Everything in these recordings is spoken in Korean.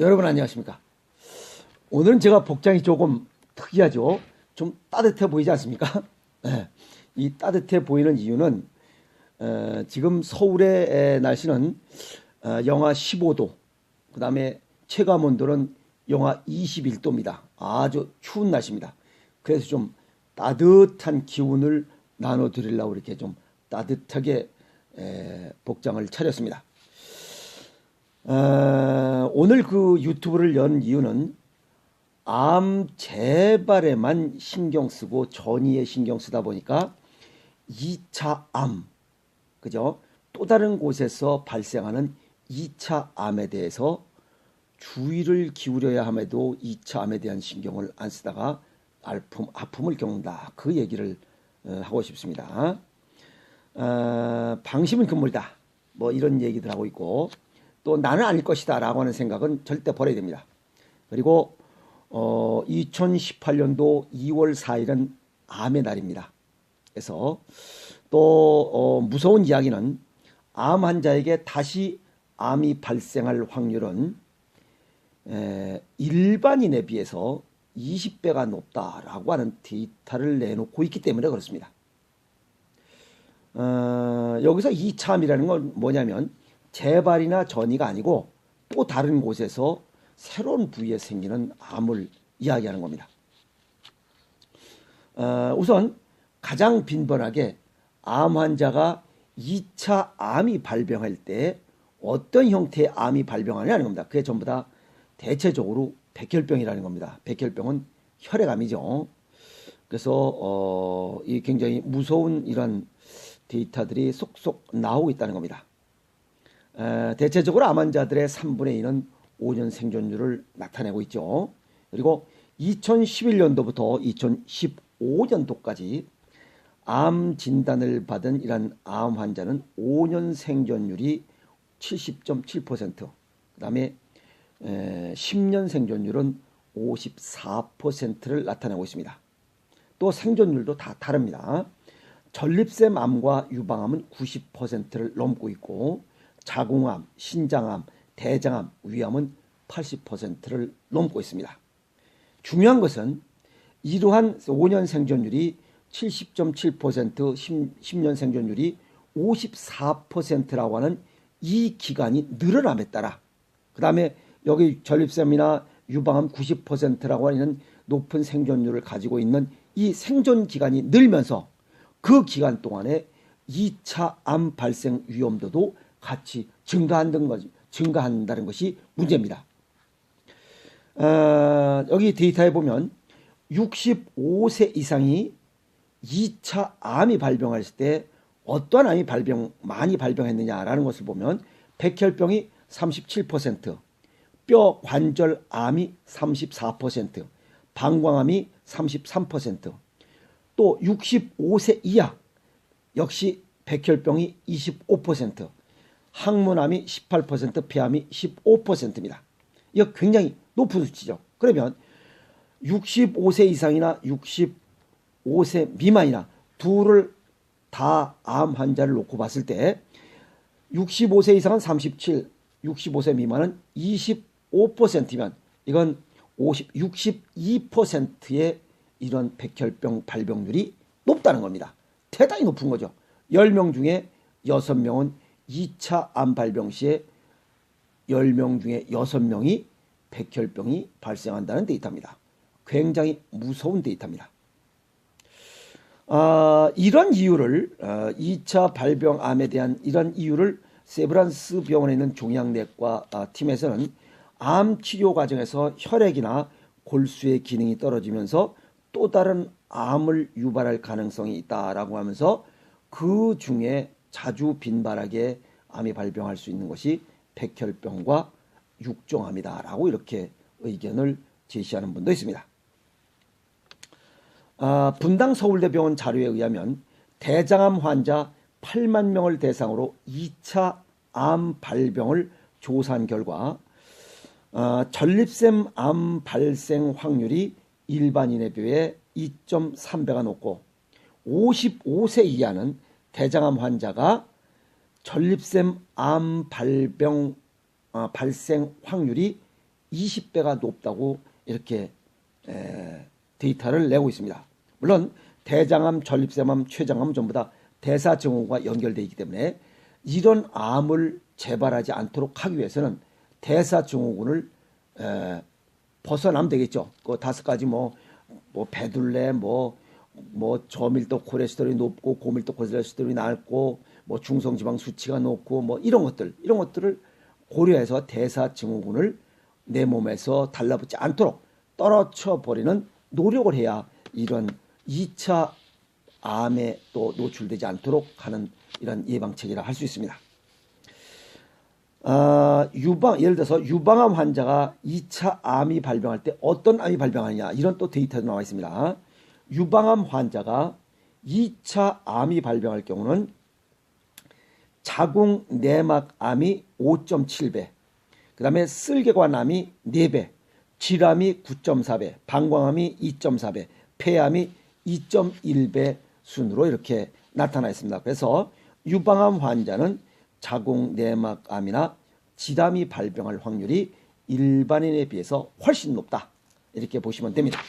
여러분 안녕하십니까? 오늘은 제가 복장이 조금 특이하죠. 좀 따뜻해 보이지 않습니까? 네. 이 따뜻해 보이는 이유는 어, 지금 서울의 에, 날씨는 어, 영하 15도, 그 다음에 체감 온도는 영하 21도입니다. 아주 추운 날씨입니다. 그래서 좀 따뜻한 기운을 나눠드리려고 이렇게 좀 따뜻하게 에, 복장을 차렸습니다. 어, 오늘 그 유튜브를 연 이유는 암 재발에만 신경 쓰고 전이에 신경 쓰다 보니까 2차 암, 그죠? 또 다른 곳에서 발생하는 2차 암에 대해서 주의를 기울여야 함에도 2차 암에 대한 신경을 안 쓰다가 아픔, 아픔을 겪는다. 그 얘기를 어, 하고 싶습니다. 어, 방심은 금물이다. 뭐 이런 얘기들 하고 있고 또 나는 아닐 것이다 라고 하는 생각은 절대 버려야 됩니다. 그리고 어, 2018년도 2월 4일은 암의 날입니다. 그래서 또 어, 무서운 이야기는 암 환자에게 다시 암이 발생할 확률은 에, 일반인에 비해서 20배가 높다라고 하는 데이터를 내놓고 있기 때문에 그렇습니다. 어, 여기서 이참이라는 건 뭐냐면 재발이나 전이가 아니고 또 다른 곳에서 새로운 부위에 생기는 암을 이야기하는 겁니다. 어, 우선 가장 빈번하게 암 환자가 2차 암이 발병할 때 어떤 형태의 암이 발병하냐는 겁니다. 그게 전부 다 대체적으로 백혈병이라는 겁니다. 백혈병은 혈액암이죠. 그래서 어, 이 굉장히 무서운 이런 데이터들이 속속 나오고 있다는 겁니다. 에, 대체적으로 암 환자들의 3분의 2는 5년 생존율을 나타내고 있죠. 그리고 2011년도부터 2015년도까지 암 진단을 받은 이런 암 환자는 5년 생존율이 70.7%, 그 다음에 10년 생존율은 54%를 나타내고 있습니다. 또 생존율도 다 다릅니다. 전립腺 암과 유방암은 90%를 넘고 있고 자궁암, 신장암, 대장암, 위암은 80%를 넘고 있습니다. 중요한 것은 이러한 5년 생존율이 70.7%, 10, 년 생존율이 54%라고 하는 이 기간이 늘어남에 따라 그 다음에 여기 전립선이나 유방암 90%라고 하는 높은 생존율을 가지고 있는 이 생존 기간이 늘면서 그 기간 동안에 2차 암 발생 위험도도 같이 증가한다는 것이, 증가한다는 것이 문제입니다. 어, 여기 데이터에 보면 65세 이상이 2차 암이 발병했을 때 어떠한 암이 발병 많이 발병했느냐라는 것을 보면 백혈병이 37%, 뼈 관절 암이 34%, 방광암이 33%, 또 65세 이하 역시 백혈병이 25%, 항문암이 18%, 폐암이 15%입니다. 이거 굉장히 높은 수치죠. 그러면 65세 이상이나 65세 미만이나 둘을 다 암 환자를 놓고 봤을 때 65세 이상은 37, 65세 미만은 25%면 이건 50, 62%의 이런 백혈병 발병률이 높다는 겁니다. 대단히 높은 거죠. 10명 중에 6명은 2차 암 발병 시에 10명 중에 6명이 백혈병이 발생한다는 데이터입니다. 굉장히 무서운 데이터입니다. 아, 이런 이유를 어, 2차 발병암에 대한 이런 이유를 세브란스 병원에 있는 종양내과 아, 팀에서는 암 치료 과정에서 혈액이나 골수의 기능이 떨어지면서 또 다른 암을 유발할 가능성이 있다라고 하면서 그 중에 자주 빈발하게 암이 발병할 수 있는 것이 백혈병과 육종암이다라고 이렇게 의견을 제시하는 분도 있습니다. 아, 분당 서울대병원 자료에 의하면 대장암 환자 8만 명을 대상으로 2차 암 발병을 조사한 결과 아, 전립腺 암 발생 확률이 일반인에 비해 2.3배가 높고 55세 이하는 대장암 환자가 전립腺 암 발병 어, 발생 확률이 20배가 높다고 이렇게 에, 데이터를 내고 있습니다. 물론 대장암, 전립선암, 췌장암 전부 다 대사 증후군과 연결되어 있기 때문에 이런 암을 재발하지 않도록 하기 위해서는 대사 증후군을 에, 벗어나면 되겠죠. 그 다섯 가지 뭐, 뭐 배둘레, 뭐, 뭐 저밀도 콜레스테롤이 높고 고밀도 콜레스테롤이 낮고 뭐 중성지방 수치가 높고 뭐 이런 것들 이런 것들을 고려해서 대사 증후군을 내 몸에서 달라붙지 않도록 떨어져 버리는 노력을 해야 이런 2차 암에 또 노출되지 않도록 하는 이런 예방책이라 할 수 있습니다. 아, 유방 예를 들어서 유방암 환자가 2차 암이 발병할 때 어떤 암이 발병하느냐 이런 또 데이터도 나와 있습니다. 유방암 환자가 2차 암이 발병할 경우는 자궁 내막암이 5.7배, 그 다음에 쓸개관암이 4배, 질암이 9.4배, 방광암이 2.4배, 폐암이 2.1배 순으로 이렇게 나타나 있습니다. 그래서 유방암 환자는 자궁 내막암이나 질암이 발병할 확률이 일반인에 비해서 훨씬 높다. 이렇게 보시면 됩니다.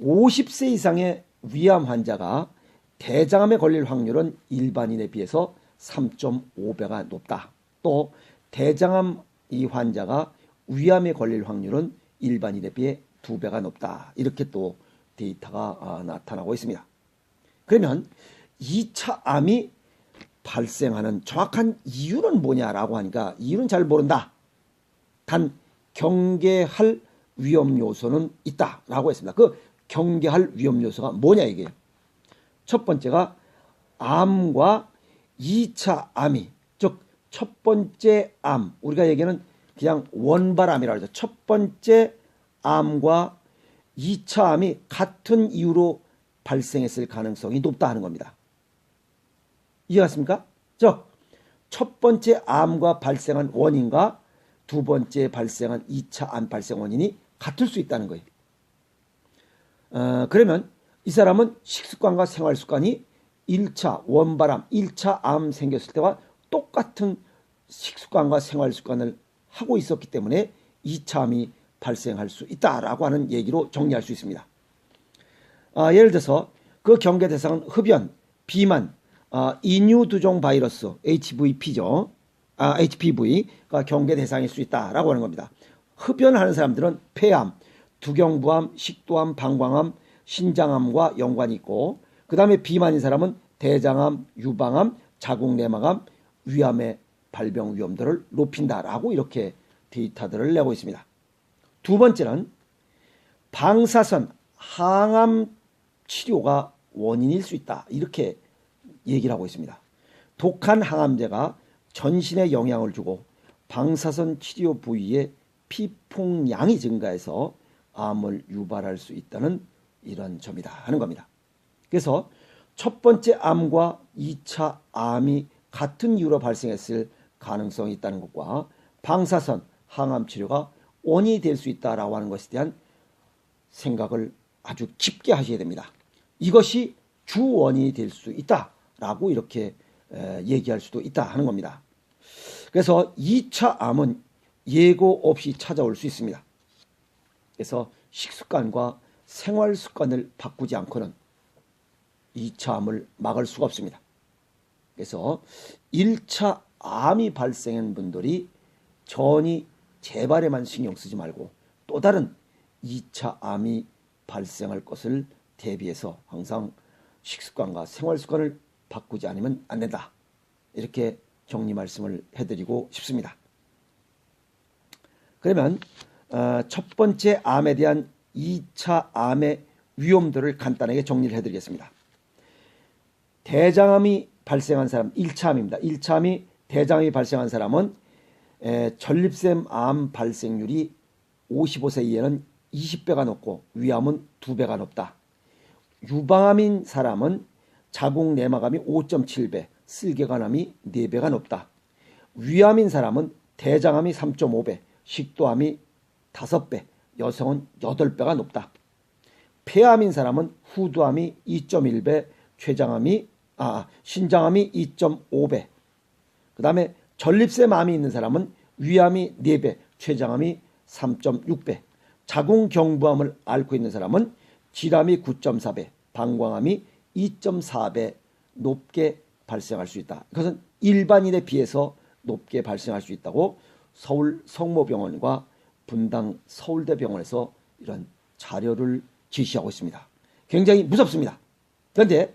50세 이상의 위암 환자가 대장암에 걸릴 확률은 일반인에 비해서 3.5배가 높다. 또 대장암 이 환자가 위암에 걸릴 확률은 일반인에 비해 2배가 높다. 이렇게 또 데이터가 아, 나타나고 있습니다. 그러면 2차 암이 발생하는 정확한 이유는 뭐냐라고 하니까 이유는 잘 모른다. 단 경계할 위험 요소는 있다라고 했습니다. 그 경계할 위험 요소가 뭐냐 이게. 첫 번째가 암과 2차 암이 즉 첫 번째 암 우리가 얘기하는 그냥 원발암이라고 하죠. 첫 번째 암과 2차 암이 같은 이유로 발생했을 가능성이 높다 하는 겁니다. 이해갔습니까? 즉, 첫 번째 암과 발생한 원인과 두 번째 발생한 2차 암 발생 원인이 같을 수 있다는 거예요. 어, 그러면 이 사람은 식습관과 생활 습관이 1차 원바람, 1차 암 생겼을 때와 똑같은 식습관과 생활 습관을 하고 있었기 때문에 2차 암이 발생할 수 있다라고 하는 얘기로 정리할 수 있습니다. 아, 예를 들어서 그 경계 대상은 흡연, 비만, 아, 인유두종 바이러스 HVP죠. 아, HPV가 경계 대상일 수 있다라고 하는 겁니다. 흡연하는 사람들은 폐암, 두경부암, 식도암, 방광암, 신장암과 연관이 있고 그 다음에 비만인 사람은 대장암, 유방암, 자궁내막암, 위암의 발병 위험도를 높인다라고 이렇게 데이터들을 내고 있습니다. 두 번째는 방사선 항암 치료가 원인일 수 있다. 이렇게 얘기를 하고 있습니다. 독한 항암제가 전신에 영향을 주고 방사선 치료 부위에 피폭량이 증가해서 암을 유발할 수 있다는 이런 점이다 하는 겁니다. 그래서 첫 번째 암과 2차 암이 같은 이유로 발생했을 가능성이 있다는 것과 방사선 항암 치료가 원인이 될 수 있다라고 하는 것에 대한 생각을 아주 깊게 하셔야 됩니다. 이것이 주 원인이 될 수 있다라고 이렇게 얘기할 수도 있다 하는 겁니다. 그래서 2차 암은 예고 없이 찾아올 수 있습니다. 그래서 식습관과 생활 습관을 바꾸지 않고는 2차 암을 막을 수가 없습니다. 그래서 1차 암이 발생한 분들이 전이 재발에만 신경 쓰지 말고 또 다른 2차 암이 발생할 것을 대비해서 항상 식습관과 생활 습관을 바꾸지 않으면 안 된다. 이렇게 정리 말씀을 해드리고 싶습니다. 그러면 어, 첫 번째 암에 대한 2차 암의 위험도를 간단하게 정리를 해드리겠습니다. 대장암이 발생한 사람 1차 암입니다. 1차 암이 대장암이 발생한 사람은 에, 전립腺 암 발생률이 55세 이하는 20배가 높고 위암은 2배가 높다. 유방암인 사람은 자궁 내막암이 5.7배, 쓸개관암이 4배가 높다. 위암인 사람은 대장암이 3.5배, 식도암이 5배, 여성은 8배가 높다. 폐암인 사람은 후두암이 2.1배, 췌장암이 아, 신장암이 2.5배. 그다음에 전립腺암이 있는 사람은 위암이 4배, 췌장암이 3.6배, 자궁경부암을 앓고 있는 사람은 질암이 9.4배, 방광암이 2.4배 높게 발생할 수 있다. 이것은 일반인에 비해서 높게 발생할 수 있다고 서울 성모병원과 분당 서울대병원에서 이런 자료를 제시하고 있습니다. 굉장히 무섭습니다. 그런데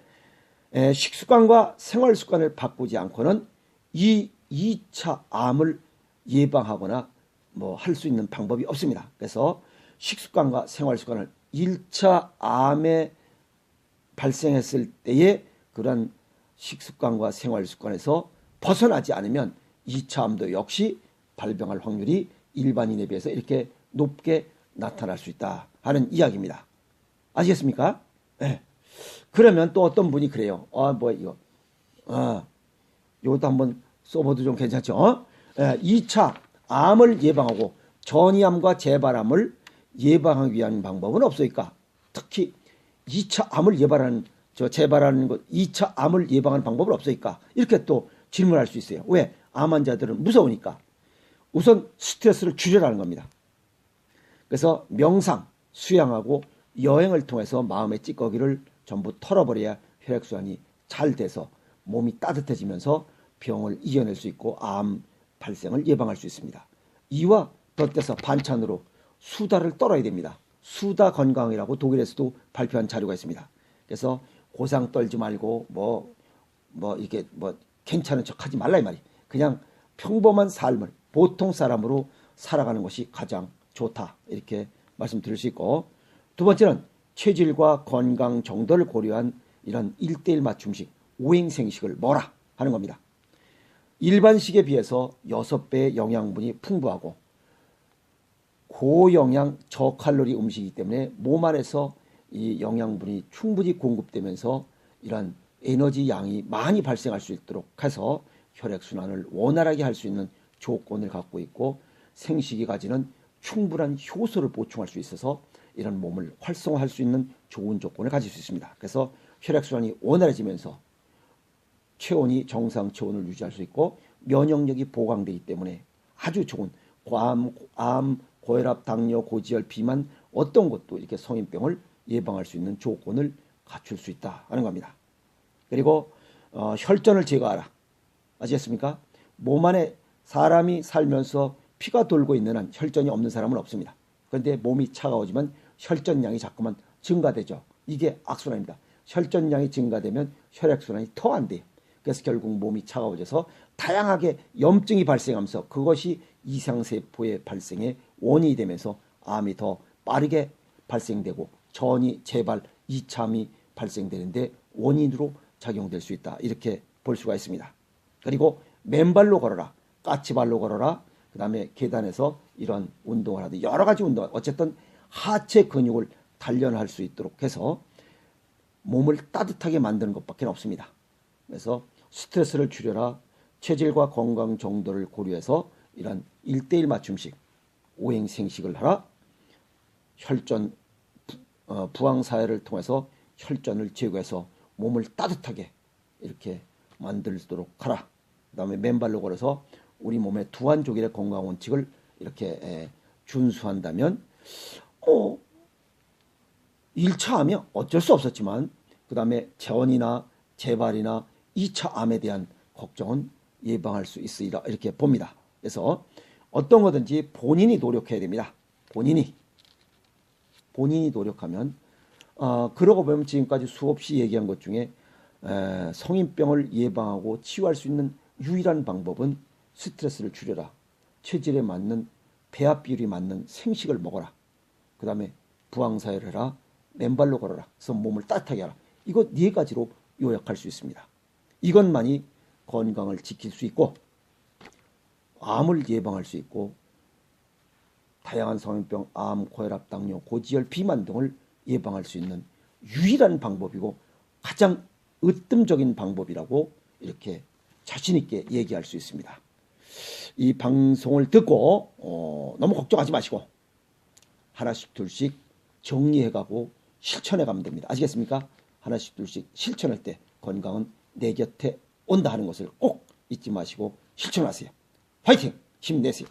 식습관과 생활 습관을 바꾸지 않고는 이 2차 암을 예방하거나 뭐 할 수 있는 방법이 없습니다. 그래서 식습관과 생활 습관을 1차 암에 발생했을 때에 그런 식습관과 생활 습관에서 벗어나지 않으면 2차 암도 역시 발병할 확률이 일반인에 비해서 이렇게 높게 나타날 수 있다 하는 이야기입니다. 아시겠습니까? 네. 그러면 또 어떤 분이 그래요. 아, 뭐 이거. 아, 이것도 한번 써봐도 좀 괜찮죠? 어? 네, 2차 암을 예방하고 전이암과 재발암을 예방하기 위한 방법은 없을까? 특히 2차 암을 예방하는 저 재발하는 것 2차 암을 예방하는 방법은 없을까? 이렇게 또 질문할 수 있어요. 왜? 암 환자들은 무서우니까. 우선 스트레스를 줄여라는 겁니다. 그래서 명상, 수양하고 여행을 통해서 마음의 찌꺼기를 전부 털어버려야 혈액순환이 잘 돼서 몸이 따뜻해지면서 병을 이겨낼 수 있고 암 발생을 예방할 수 있습니다. 이와 덧대서 반찬으로 수다를 떨어야 됩니다. 수다 건강이라고 독일에서도 발표한 자료가 있습니다. 그래서 고상 떨지 말고 뭐뭐 뭐 이게 뭐 괜찮은 척 하지 말라 이 말이. 그냥 평범한 삶을 보통 사람으로 살아가는 것이 가장 좋다 이렇게 말씀드릴 수 있고 두 번째는 체질과 건강 정도를 고려한 이런 일대일 맞춤식 오행생식을 뭐라 하는 겁니다. 일반식에 비해서 6배의 영양분이 풍부하고 고영양 저칼로리 음식이기 때문에 몸 안에서 이 영양분이 충분히 공급되면서 이런 에너지 양이 많이 발생할 수 있도록 해서 혈액순환을 원활하게 할 수 있는 조건을 갖고 있고 생식이 가지는 충분한 효소를 보충할 수 있어서 이런 몸을 활성화할 수 있는 좋은 조건을 가질 수 있습니다. 그래서 혈액순환이 원활해지면서 체온이 정상 체온을 유지할 수 있고 면역력이 보강되기 때문에 아주 좋은 암, 암, 고혈압, 당뇨, 고지혈, 비만 어떤 것도 이렇게 성인병을 예방할 수 있는 조건을 갖출 수 있다 하는 겁니다. 그리고 어, 혈전을 제거하라. 아시겠습니까? 몸 안에 사람이 살면서 피가 돌고 있는 한 혈전이 없는 사람은 없습니다. 그런데 몸이 차가워지면 혈전량이 자꾸만 증가되죠. 이게 악순환입니다. 혈전량이 증가되면 혈액순환이 더 안 돼요. 그래서 결국 몸이 차가워져서 다양하게 염증이 발생하면서 그것이 이상세포의 발생의 원인이 되면서 암이 더 빠르게 발생되고 전이 재발, 이참이 발생되는데 원인으로 작용될 수 있다. 이렇게 볼 수가 있습니다. 그리고 맨발로 걸어라, 까치발로 걸어라, 그 다음에 계단에서 이런 운동을 하듯 여러 가지 운동, 어쨌든 하체 근육을 단련할 수 있도록 해서 몸을 따뜻하게 만드는 것밖에 없습니다. 그래서 스트레스를 줄여라, 체질과 건강 정도를 고려해서 이런 일대일 맞춤식, 오행생식을 하라, 혈전, 어, 부항사회를 통해서 혈전을 제거해서 몸을 따뜻하게 이렇게 만들도록 하라. 그 다음에 맨발로 걸어서 우리 몸의 두한족일의 건강 원칙을 이렇게 준수한다면 어 1차 암이 어쩔 수 없었지만 그 다음에 재원이나 재발이나 2차 암에 대한 걱정은 예방할 수 있으리라 이렇게 봅니다. 그래서 어떤 거든지 본인이 노력해야 됩니다. 본인이 본인이 노력하면 어, 그러고 보면 지금까지 수없이 얘기한 것 중에 에, 성인병을 예방하고 치유할 수 있는 유일한 방법은 스트레스를 줄여라. 체질에 맞는 배합 비율이 맞는 생식을 먹어라. 그 다음에 부항사회를 해라. 맨발로 걸어라. 그래서 몸을 따뜻하게 하라. 이거 네 가지로 요약할 수 있습니다. 이것만이 건강을 지킬 수 있고 암을 예방할 수 있고 다양한 성인병, 암, 고혈압, 당뇨, 고지혈, 비만 등을 예방할 수 있는 유일한 방법이고 가장 으뜸적인 방법이라고 이렇게 자신 있게 얘기할 수 있습니다. 이 방송을 듣고 어, 너무 걱정하지 마시고 하나씩 둘씩 정리해가고 실천해가면 됩니다. 아시겠습니까? 하나씩 둘씩 실천할 때 건강은 내 곁에 온다 하는 것을 꼭 잊지 마시고 실천하세요. 화이팅! 힘내세요.